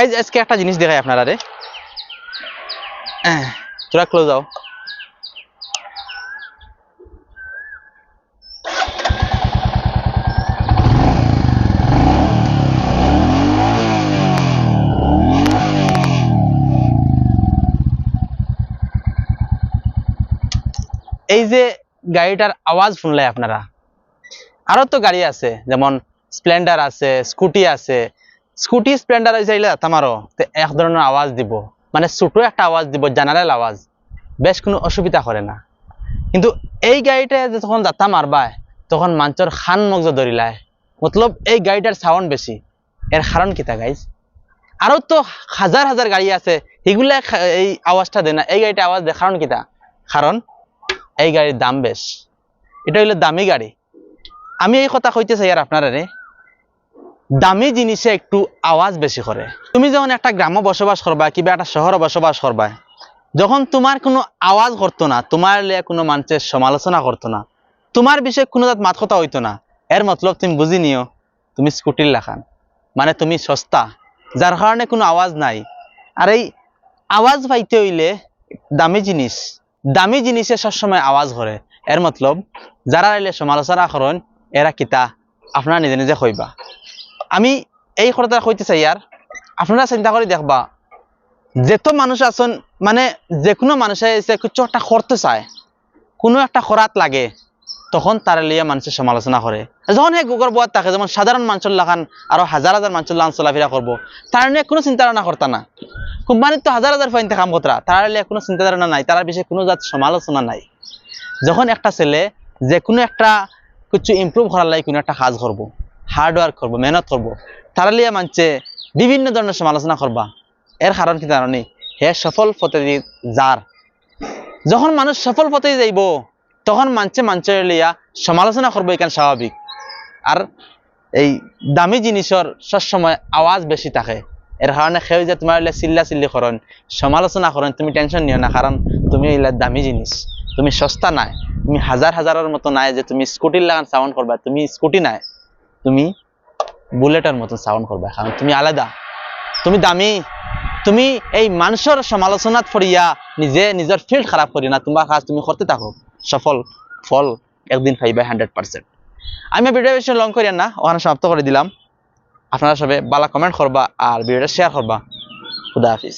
এই যে আজকে একটা জিনিস দেখাই আপনারা রে তোরা ক্লোজ যাও এই যে গাড়িটার আওয়াজ শুনলে আপনারা। আরও তো গাড়ি আছে যেমন স্প্লেন্ডার আছে স্কুটি আছে স্কুটি স্প্লেন্ডার চাইলে আমারও তো এক ধরনের আওয়াজ দিব। মানে ছোট একটা আওয়াজ দিব জেনারেল আওয়াজ। বেশ কোনো অসুবিধা করে না। কিন্তু এই গাড়িটা যখন যাত্রা মারবায় তখন মানুষের খান মগজ ধরিলায় মতলব এই গাড়িটার সাউন্ড বেশি। এর কারণ কিতা গাইজ আরও তো হাজার হাজার গাড়ি আছে, এগুলা এই আওয়াজটা দেয় না। এই গাড়িটা আওয়াজ দেয়, কারণ কিতা কারণ এই গাড়ির দাম বেশ। এটা হইল দামি গাড়ি। আমি এই কথা কইতে চাই আর আপনারা রে। দামি জিনিসে একটু আওয়াজ বেশি করে। তুমি যখন একটা গ্রামে বসবাস করবা, কিংবা একটা শহরে বসবাস করবা, যখন তোমার কোনো আওয়াজ করতো না, তোমার লিয়ে কোনো মানুষের সমালোচনা করতো না, তোমার বিষয়ে কোনো তাত মাত কথা হইতো না, এর মতলব তুমি বুঝি নিও, তুমি স্কুটির লেখান মানে তুমি সস্তা, যার কারণে কোনো আওয়াজ নাই। আর এই আওয়াজ পাইতে হইলে দামি জিনিস, দামি জিনিসে সবসময় আওয়াজ করে, এর মতলব যারা এলে সমালোচনা করেন, এরা কিতা আপনারা নিজে নিজে কইবা। আমি এই কথা কইতে চাই আর, আপনারা চিন্তা করে দেখবা, যেত মানুষ আছেন মানে যে কোনো মানুষে এসে কিছু একটা করতে চায়, কোনো একটা খরাত লাগে, তখন তারা লিয়ে মানুষের সমালোচনা করে। যখন সেই গুগর বয়াত থাকে, যেমন সাধারণ মানুষের লাগান আরও হাজার হাজার মানুষের লাগান চলাফেরা করব, তার নিয়ে কোনো চিন্তা ধারণা করতা না। কোম্পানির তো হাজার হাজার ফাইনতে কাম করতা তার লিয়ে কোনো চিন্তা ধারণা নাই, তার বিষয়ে কোনো জাত সমালোচনা নাই। যখন একটা ছেলে যে কোনো একটা কিছু ইমপ্রুভ করার লাগে কোনো একটা কাজ করব হার্ড ওয়ার্ক করব, মেহনত করব। তারা লিয়ে মানছে বিভিন্ন ধরনের সমালোচনা করবা। এর কারণ কি জানি হে সফল পথে যার যখন মানুষ সফল পথে যাইব, তখন মানছে মানছে লিয়া সমালোচনা করব এখানে স্বাভাবিক আর এই দামি জিনিসের সবসময় আওয়াজ বেশি থাকে। এর কারণে সেও যে তোমার হইলে চিল্লা চিল্লি করেন সমালোচনা করেন তুমি টেনশন নিও না কারণ তুমি হইলে দামি জিনিস তুমি সস্তা নাই। তুমি হাজার হাজারের মতো নাই যে তুমি স্কুটির লাগান সাউন্ড করবা তুমি স্কুটি নাই। তুমি বুলেটের মতো সাউন্ড করবা, কারণ তুমি আলাদা। তুমি দামি। তুমি এই মানুষের সমালোচনাত ফরিয়া নিজে নিজের ফিল্ড খারাপ করি না, তোমার কাজ তুমি করতে থাকো। সফল ফল একদিন পাইবা হান্ড্রেড পার্সেন্ট আমি ভিডিও বেশি লং করিয়া না, ওখানে সমাপ্ত করে দিলাম। আপনারা সবে বালা কমেন্ট করবা আর ভিডিওটা শেয়ার করবা। খুদা হাফিজ।